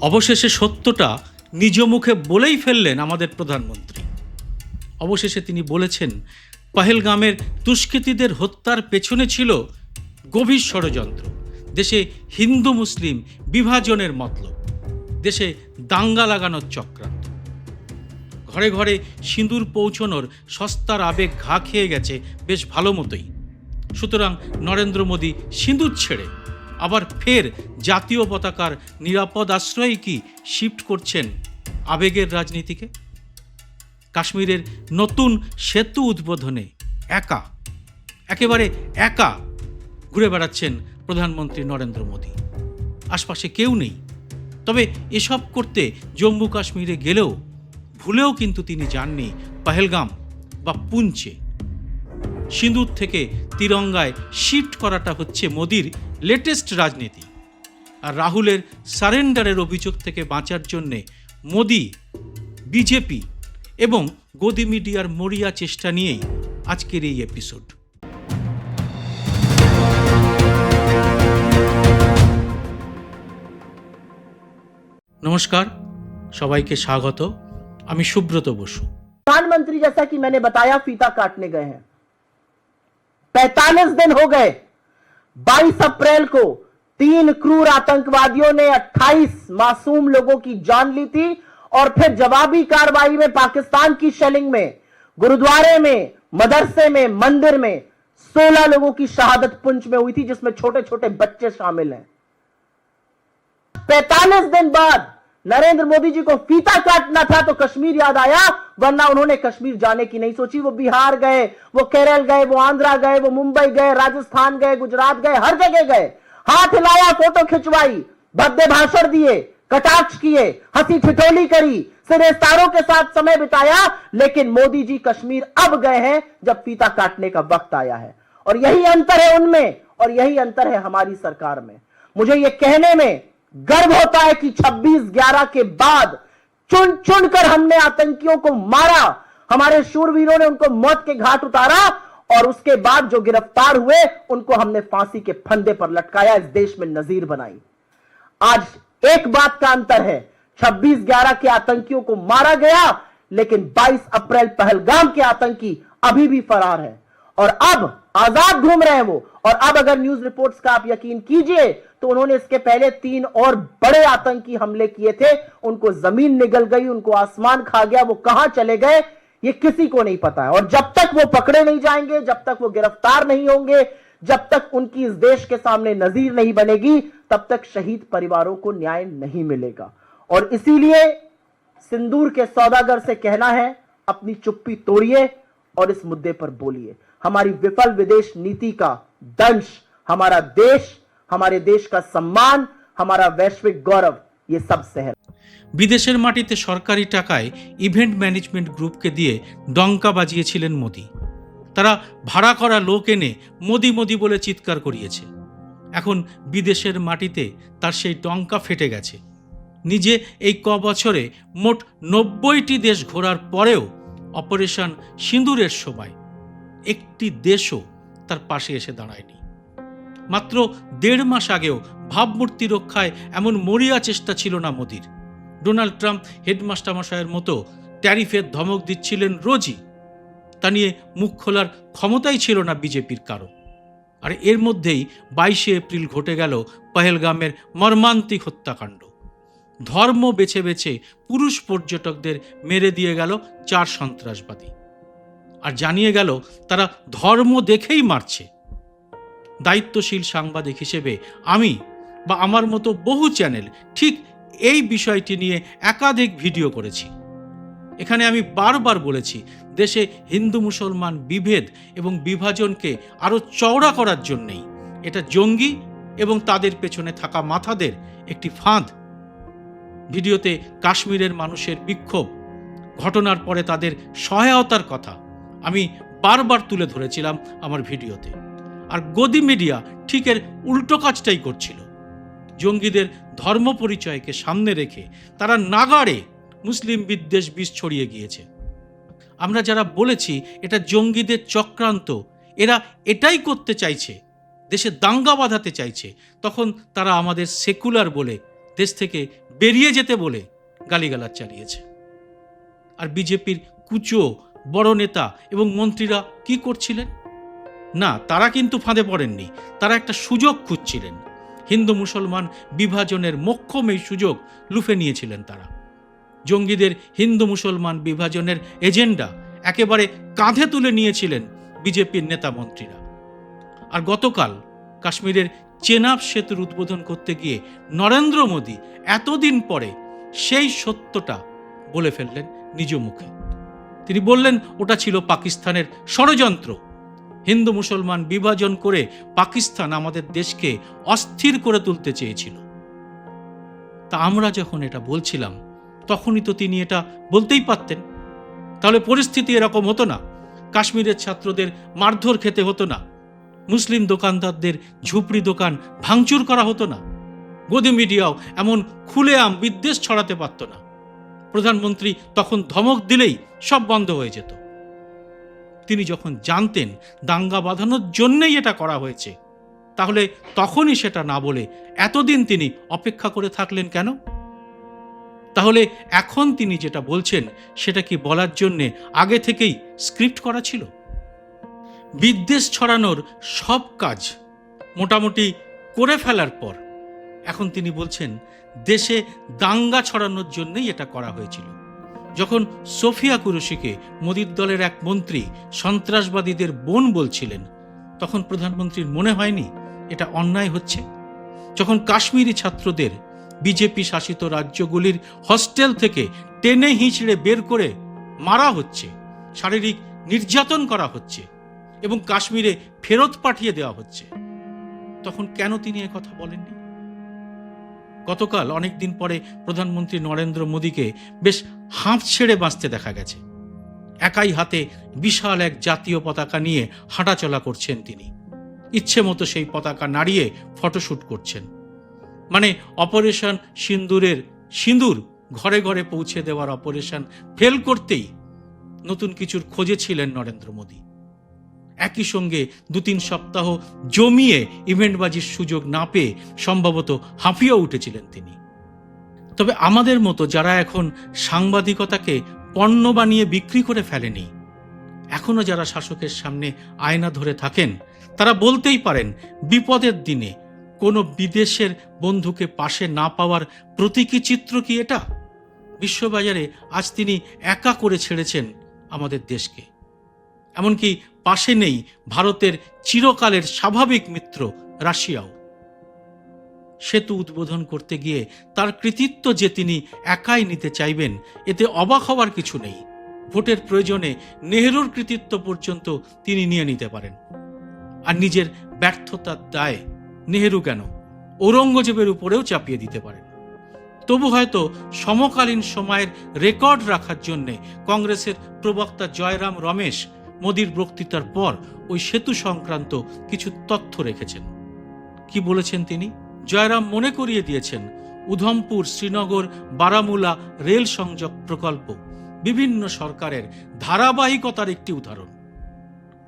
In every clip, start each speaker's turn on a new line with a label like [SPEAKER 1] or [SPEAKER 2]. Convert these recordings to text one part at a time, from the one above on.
[SPEAKER 1] অবশেষে সত্যটা নিজ মুখে বলেই ফেললেন আমাদের প্রধানমন্ত্রী। অবশেষে তিনি বলেছেন, পাহেলগামের দুষ্কৃতীদের হত্যার পেছনে ছিল গভীর ষড়যন্ত্র। দেশে হিন্দু মুসলিম বিভাজনের মতলব। দেশে দাঙ্গা লাগানোর চক্রান্ত। ঘরে ঘরে সিঁদুর পৌঁছনোর সস্তার আবেগ ঘা খেয়ে গেছে বেশ ভালো মতোই। সুতরাং নরেন্দ্র মোদী সিঁদুর ছেড়ে আবার ফের জাতীয় পতাকার নিরাপদ আশ্রয়ে কি শিফট করছেন আবেগের রাজনীতিকে? কাশ্মীরের নতুন সেতু উদ্বোধনে একা, একেবারে একা ঘুরে বেড়াচ্ছেন প্রধানমন্ত্রী নরেন্দ্র মোদী। আশপাশে কেউ নেই। তবে এসব করতে জম্মু কাশ্মীরে গেলেও ভুলেও কিন্তু তিনি যাননি পাহেলগাম বা পুঞ্চে। সিঁদুর থেকে তিরঙ্গায় শিফট করাটা হচ্ছে মোদির লেটেস্ট রাজনীতি আর রাহুলের সারেন্ডারের অভিযোগ থেকে বাঁচার জন্যে মোদি বিজেপি এবং গদি মিডিয়ার মরিয়া চেষ্টা নিয়েই আজকের এই এপিসোড নমস্কার সবাইকে স্বাগত আমি সুব্রত বসু
[SPEAKER 2] प्रधानमंत्री जैसा कि मैंने बताया फीता काटने गए हैं 45 दिन हो गए 22 अप्रैल को तीन क्रूर आतंकवादियों ने 28 मासूम लोगों की जान ली थी और फिर जवाबी कार्रवाई में पाकिस्तान की शेलिंग में, गुरुद्वारे में, मदरसे में, मंदिर में 16 लोगों की शहादत पुंछ में हुई थी, जिसमें छोटे छोटे बच्चे शामिल हैं। 45 दिन बाद नरेंद्र मोदी जी को फीता काटना था तो कश्मीर याद आया, वरना उन्होंने कश्मीर जाने की नहीं सोची। वो बिहार गए, वो केरल गए, वो आंध्रा गए, वो मुंबई गए, राजस्थान गए, गुजरात गए, हर जगह गए। हाथ हिलाया, फ़ोटो खिंचवाई, भव्य भाषण दिए, कटाक्ष किए, हँसी ठिठोली करी सिरेस्तारों के साथ समय बिताया, लेकिन मोदी जी कश्मीर अब गए हैं, जब फीता काटने का वक्त आया है। और यही अंतर है उनमें, और यही अंतर है हमारी सरकार में। मुझे यह कहने में गर्व होता है कि 26-11 के बाद चुन चुन कर हमने आतंकियों को मारा। हमारे शूरवीरों ने उनको मौत के घाट उतारा और उसके बाद जो गिरफ़्तार हुए, उनको हमने फांसी के फंदे पर लटकाया, इस देश में नजीर बनाई। आज एक बात का अंतर है 26-11 के आतंकियों को मारा गया, लेकिन 22 अप्रैल पहलगाम के आतंकी अभी भी फरार है। और अब आज़ाद घूम रहे हैं वो। और अब अगर न्यूज़ रिपोर्ट्स का आप यकीन कीजिए तो उन्होंने इसके पहले तीन और बड़े आतंकी हमले किए थे। उनको ज़मीन निगल गई, उनको आसमान खा गया, वो कहाँ चले गए, ये किसी को नहीं पता है। और जब तक वो पकड़े नहीं जाएँगे, जब तक वो गिरफ़्तार नहीं होंगे, जब तक उनकी इस देश के सामने नजीर नहीं बनेगी, तब तक शहीद परिवारों को न्याय नहीं मिलेगा। और इसीलिए सिंदूर के सौदागर से कहना है, अपनी चुप्पी तोड़िए और इस मुद्दे पर बोलिए। हमारी विफल विदेश नीति का दंश, हमारा देश हमारे देश का सम्मान हमारा वैश्विक गौरव ये सब सहर
[SPEAKER 1] বিদেশের মাটিতে সরকারি টাকায় ইভেন্ট ম্যানেজমেন্ট গ্রুপকে দিয়ে ডঙ্কা বাজিয়েছিলেন মোদি তারা ভাড়া করা লোক এনে মোদি মোদি বলে চিৎকার করিয়েছে এখন বিদেশের মাটিতে তার সেই ডঙ্কা ফেটে গেছে নিজে এই ক বছরে মোট নব্বইটি দেশ ঘোরার পরেও অপারেশন সিঁদুরের সময় একটি দেশও তার পাশে এসে দাঁড়ায়নি মাত্র দেড় মাস আগেও ভাবমূর্তি রক্ষায় এমন মরিয়া চেষ্টা ছিল না মোদির। ডোনাল্ড ট্রাম্প হেডমাস্টার মশাইয়ের মতো ট্যারিফের ধমক দিচ্ছিলেন রোজই। তা নিয়ে মুখ খোলার ক্ষমতাই ছিল না বিজেপির কারও। আর এর মধ্যেই বাইশে এপ্রিল ঘটে গেল পহেলগামের মর্মান্তিক হত্যাকাণ্ড। ধর্ম বেছে বেছে পুরুষ পর্যটকদের মেরে দিয়ে গেল চার সন্ত্রাসবাদী। আর জানিয়ে গেল তারা ধর্ম দেখেই মারছে। দায়িত্বশীল সাংবাদিক হিসেবে আমি বা আমার মতো বহু চ্যানেল ঠিক এই বিষয়টি নিয়ে একাধিক ভিডিও করেছি। এখানে আমি বারবার বলেছি, দেশে হিন্দু মুসলমান বিভেদ এবং বিভাজনকে আরও চওড়া করার জন্যেই। এটা জঙ্গি এবং তাদের পেছনে থাকা মাথাদের একটি ফাঁদ। ভিডিওতে কাশ্মীরের মানুষের বিক্ষোভ, ঘটনার পরে তাদের সহায়তার কথা আমি বারবার তুলে ধরেছিলাম আমার ভিডিওতে। আর গদি মিডিয়া ঠিক এর উল্টো কাজটাই করছিল। জঙ্গিদের ধর্ম পরিচয়কে সামনে রেখে তারা নাগাড়ে মুসলিম বিদ্বেষ বিষ ছড়িয়ে গিয়েছে। আমরা যারা বলেছি এটা জঙ্গিদের চক্রান্ত, এরা এটাই করতে চাইছে, দেশে দাঙ্গা বাঁধাতে চাইছে, তখন তারা আমাদের সেকুলার বলে, দেশ থেকে বেরিয়ে যেতে বলে গালিগালাজ চালিয়েছে। আর বিজেপির কুচো বড় নেতা এবং মন্ত্রীরা কি করছিলেন? না, তারা কিন্তু ফাঁদে পড়েননি। তারা একটা সুযোগ খুঁজছিলেন। হিন্দু মুসলমান বিভাজনের মোক্ষম এই সুযোগ লুফে নিয়েছিলেন তারা। জঙ্গিদের হিন্দু মুসলমান বিভাজনের এজেন্ডা একেবারে কাঁধে তুলে নিয়েছিলেন বিজেপির নেতা মন্ত্রীরা। আর গতকাল কাশ্মীরের চেনাব সেতুর উদ্বোধন করতে গিয়ে নরেন্দ্র মোদী এতদিন পরে সেই সত্যটা বলে ফেললেন নিজ মুখে। তিনি বললেন, ওটা ছিল পাকিস্তানের ষড়যন্ত্র। হিন্দু মুসলমান বিভাজন করে পাকিস্তান আমাদের দেশকে অস্থির করে তুলতে চেয়েছিল। তা আমরা যখন এটা বলছিলাম, তখনই তো তিনি এটা বলতেই পারতেন। তাহলে পরিস্থিতি এরকম হতো না। কাশ্মীরের ছাত্রদের মারধর খেতে হতো না। মুসলিম দোকানদারদের ঝুপড়ি দোকান ভাঙচুর করা হতো না। গদি মিডিয়াও এমন খুলে আম বিদ্বেষ ছড়াতে পারত না। প্রধানমন্ত্রী তখন ধমক দিলেই সব বন্ধ হয়ে যেত। তিনি যখন জানতেন দাঙ্গা বাঁধানোর জন্যেই এটা করা হয়েছে, তাহলে তখনই সেটা না বলে এতদিন তিনি অপেক্ষা করে থাকলেন কেন? তাহলে এখন তিনি যেটা বলছেন, সেটা কি বলার জন্যে আগে থেকেই স্ক্রিপ্ট করা ছিল? বিদ্বেষ ছড়ানোর সব কাজ মোটামুটি করে ফেলার পর, এখন তিনি বলছেন, দেশে দাঙ্গা ছড়ানোর জন্যই এটা করা হয়েছিল। যখন সোফিয়া কুরুশিকে মোদির দলের এক মন্ত্রী সন্ত্রাসবাদীদের বোন বলছিলেন, তখন প্রধানমন্ত্রীর মনে হয়নি এটা অন্যায় হচ্ছে? যখন কাশ্মীরি ছাত্রদের বিজেপি শাসিত রাজ্যগুলির হস্টেল থেকে টেনে হিঁচড়ে বের করে মারা হচ্ছে, শারীরিক নির্যাতন করা হচ্ছে এবং কাশ্মীরে ফেরত পাঠিয়ে দেওয়া হচ্ছে, তখন কেন তিনি কথা বলেননি? গতকাল অনেক দিন পরে প্রধানমন্ত্রী নরেন্দ্র মোদীকে বেশ হাঁপ ছেড়ে বাঁচতে দেখা গেছে। একাই হাতে বিশাল এক জাতীয় পতাকা নিয়ে হাঁটাচলা করছেন তিনি। ইচ্ছে মতো সেই পতাকা নাড়িয়ে ফটোশ্যুট করছেন। মানে অপারেশন সিন্দুরের সিঁদুর ঘরে ঘরে পৌঁছে দেওয়ার অপারেশন ফেল করতেই নতুন কিছুর খোঁজে ছিলেন নরেন্দ্র মোদী। একই সঙ্গে দু তিন সপ্তাহ জমিয়ে ইভেন্টবাজির সুযোগ না পেয়ে সম্ভবত হাঁফিয়ে উঠেছিলেন তিনি। তবে আমাদের মতো যারা এখন সাংবাদিকতাকে পণ্য বানিয়ে বিক্রি করে ফেলেনি, এখনও যারা শাসকের সামনে আয়না ধরে থাকেন, তারা বলতেই পারেন বিপদের দিনে কোনো বিদেশের বন্ধুকে পাশে না পাওয়ার প্রতীকী চিত্র কি এটা? বিশ্ববাজারে আজ তিনি একা করে ছেড়েছেন আমাদের দেশকে। এমনকি পাশে নেই ভারতের চিরকালের স্বাভাবিক মিত্র রাশিয়াও। সেতু উদ্বোধন করতে গিয়ে তার কৃতিত্ব যে তিনি একাই নিতে চাইবেন, এতে অবাক হওয়ার কিছু নেই। ভোটের প্রয়োজনে নেহরুর কৃতিত্ব পর্যন্ত তিনি নিয়ে নিতে পারেন। আর নিজের ব্যর্থতার দায় নেহেরু কেন ঔরঙ্গজেবের উপরেও চাপিয়ে দিতে পারেন? তবু হয়তো সমকালীন সময়ের রেকর্ড রাখার জন্যে কংগ্রেসের প্রবক্তা জয়রাম রমেশ মোদির বক্তৃতার পর ওই সেতু সংক্রান্ত কিছু তথ্য রেখেছেন। কি বলেছেন তিনি? জয়রাম মনে করিয়ে দিয়েছেন, উধমপুর শ্রীনগর বারামুলা রেল সংযোগ প্রকল্প বিভিন্ন সরকারের ধারাবাহিকতার একটি উদাহরণ।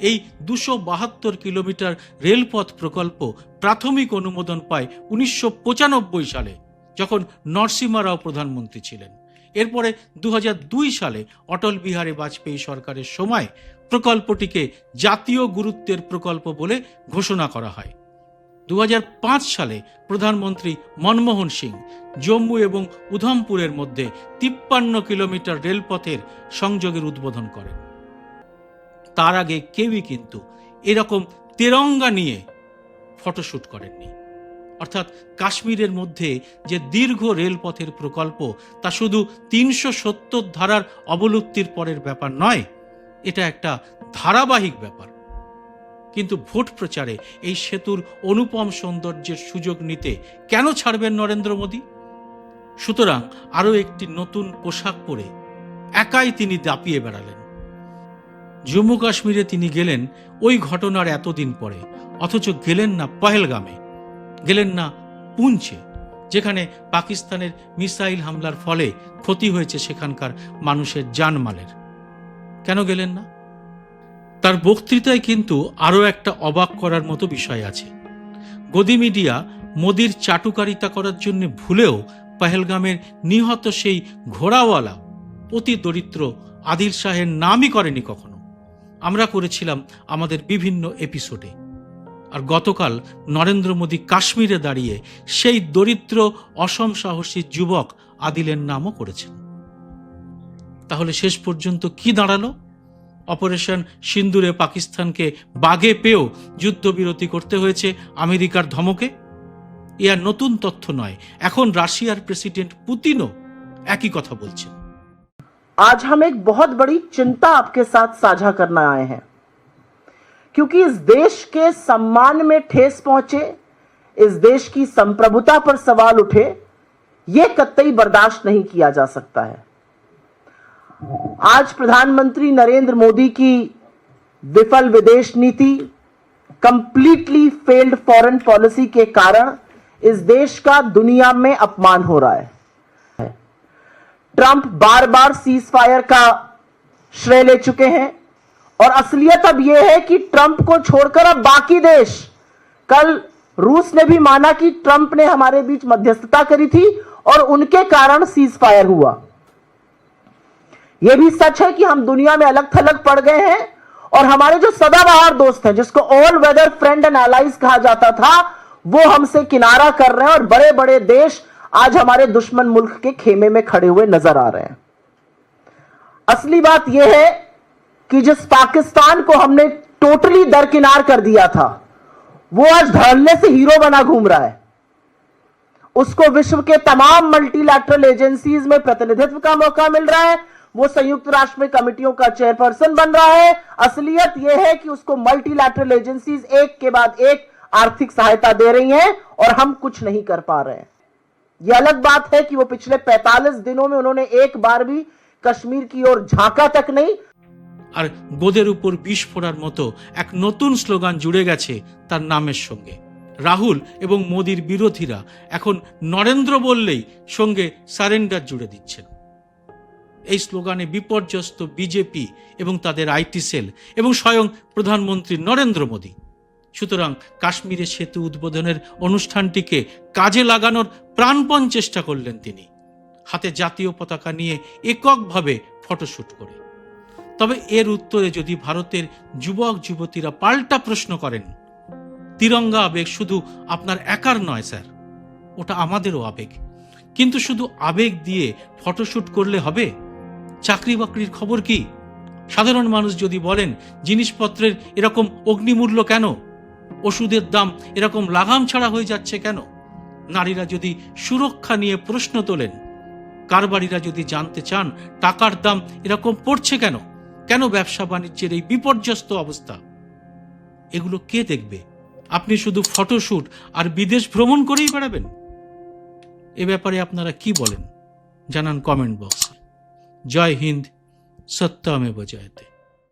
[SPEAKER 1] এই দুশো বাহাত্তর কিলোমিটার রেলপথ প্রকল্প প্রাথমিক অনুমোদন পায় উনিশশো পঁচানব্বই সালে, যখন নরসিমা রাও প্রধানমন্ত্রী ছিলেন। এরপরে দু হাজার দুই সালে অটল বিহারী বাজপেয়ী সরকারের সময় প্রকল্পটিকে জাতীয় গুরুত্বের প্রকল্প বলে ঘোষণা করা হয়। দু হাজার পাঁচ সালে প্রধানমন্ত্রী মনমোহন সিং জম্মু এবং উধমপুরের মধ্যে তিপ্পান্ন কিলোমিটার রেলপথের সংযোগের উদ্বোধন করেন। তার আগে কেউই কিন্তু এরকম তেরঙ্গা নিয়ে ফটোশ্যুট করেননি। অর্থাৎ কাশ্মীরের মধ্যে যে দীর্ঘ রেলপথের প্রকল্প, তা শুধু তিনশো সত্তর ধারার অবলুপ্তির পরের ব্যাপার নয়, এটা একটা ধারাবাহিক ব্যাপার। কিন্তু ভোট প্রচারে এই সেতুর অনুপম সৌন্দর্যের সুযোগ নিতে কেন ছাড়বেন নরেন্দ্র মোদী? সুতরাং আরও একটি নতুন পোশাক পরে একাই তিনি দাপিয়ে বেড়ালেন। জম্মু কাশ্মীরে তিনি গেলেন ওই ঘটনার এতদিন পরে, অথচ গেলেন না পহেলগামে। গেলেন না পুঞ্চে, যেখানে পাকিস্তানের মিসাইল হামলার ফলে ক্ষতি হয়েছে সেখানকার মানুষের জানমালের। কেন গেলেন না? তার বক্তৃতায় কিন্তু আরও একটা অবাক করার মতো বিষয় আছে। গদি মিডিয়া মোদির চাটুকারিতা করার জন্য ভুলেও পহেলগামের নিহত সেই ঘোড়াওয়ালা অতি দরিদ্র আদিল শাহের নামই করেনি কখনো। আমরা করেছিলাম আমাদের বিভিন্ন এপিসোডে। আর গতকাল নরেন্দ্র মোদী কাশ্মীরে দাঁড়িয়ে সেই দরিদ্র অসম সাহসী যুবক আদিলের নামও করেছেন তাহলে শেষ পর্যন্ত কি দাঁড়ালো অপারেশন সিন্দুরে পাকিস্তানকে বাগে পেয়েও যুদ্ধবিরতি করতে হয়েছে আমেরিকার ধমকে এ আর নতুন তথ্য নয় এখন রাশিয়ার প্রেসিডেন্ট পুতিনও একই কথা বলছেন
[SPEAKER 2] आज हम एक बहुत बड़ी चिंता आपके साथ साझा करना आए हैं क्योंकि इस देश के सम्मान में ठेस पहुँचे, इस देश की संप्रभुता पर सवाल उठे यह कतई बर्दाश्त नहीं किया जा सकता है। आज प्रधानमंत्री नरेंद्र मोदी की विफल विदेश नीति कंप्लीटली फेल्ड फॉरेन पॉलिसी के कारण इस देश का दुनिया में अपमान हो रहा है। ट्रंप बार बार सीज फायर का श्रेय ले चुके हैं। और असलियत अब यह है कि ट्रंप को छोड़कर अब बाकी देश। कल रूस ने भी माना कि ट्रंप ने हमारे बीच मध्यस्थता करी थी और उनके कारण सीज फायर हुआ। यह भी सच है कि हम दुनिया में अलग थलग पड़ गए हैं और हमारे जो सदाबहार दोस्त हैं, जिसको all weather friend and allies कहा जाता था, वो हमसे किनारा कर रहे हैं और बड़े बड़े देश आज हमारे दुश्मन मुल्क के खेमे में खड़े हुए नज़र आ रहे हैं। असली बात यह है कि जिस पाकिस्तान को हमने टोटली दरकिनार कर दिया था, वो आज धड़ल्ले से हीरो बना घूम रहा है। उसको विश्व के तमाम मल्टीलैटरल एजेंसीज में प्रतिनिधित्व का मौका मिल रहा है। वो संयुक्त राष्ट्र में कमिटियों का चेयरपर्सन बन रहा है। असलियत यह है कि उसको मल्टीलैटरल एजेंसीज एक के बाद एक आर्थिक सहायता दे रही हैं और हम कुछ नहीं कर पा रहे हैं। यह अलग बात है कि वो पिछले 45 दिनों में उन्होंने एक बार भी कश्मीर की ओर झांका तक नहीं
[SPEAKER 1] আর গোদের উপর বিষ ফোড়ার মতো এক নতুন স্লোগান জুড়ে গেছে তার নামের সঙ্গে। রাহুল এবং মোদির বিরোধীরা এখন নরেন্দ্র বললেই সঙ্গে সারেন্ডার জুড়ে দিচ্ছেন। এই স্লোগানে বিপর্যস্ত বিজেপি এবং তাদের আইটি সেল এবং স্বয়ং প্রধানমন্ত্রী নরেন্দ্র মোদী। সুতরাং কাশ্মীরে সেতু উদ্বোধনের অনুষ্ঠানটিকে কাজে লাগানোর প্রাণপণ চেষ্টা করলেন তিনি। হাতে জাতীয় পতাকা নিয়ে এককভাবে ফটোশ্যুট করে। তবে এর উত্তরে যদি ভারতের যুবক, যুবতীরা পাল্টা প্রশ্ন করেন, তিরঙ্গা আবেগ শুধু আপনার একার নয়, স্যার, ওটা আমাদেরও আবেগ। কিন্তু শুধু আবেগ দিয়ে ফটোশ্যুট করলে হবে? চাকরি বাকরির খবর কি? সাধারণ মানুষ যদি বলেন, জিনিসপত্রের এরকম অগ্নিমূল্য কেন? ওষুধের দাম এরকম লাগাম ছাড়া হয়ে যাচ্ছে কেন? নারীরা যদি সুরক্ষা নিয়ে প্রশ্ন তোলেন, কারবারিরা যদি জানতে চান, টাকার দাম এরকম পড়ছে কেন? কেন ব্যবসা বাণিজ্যের এই বিপর্যস্ত অবস্থা? এগুলো কে দেখবে? আপনি শুধু ফটোশ্যুট আর বিদেশ ভ্রমণ করেই বেড়াবেন? এ ব্যাপারে আপনারা কি বলেন? জানান কমেন্ট বক্সে। জয় হিন্দ সত্যমে বজায়তে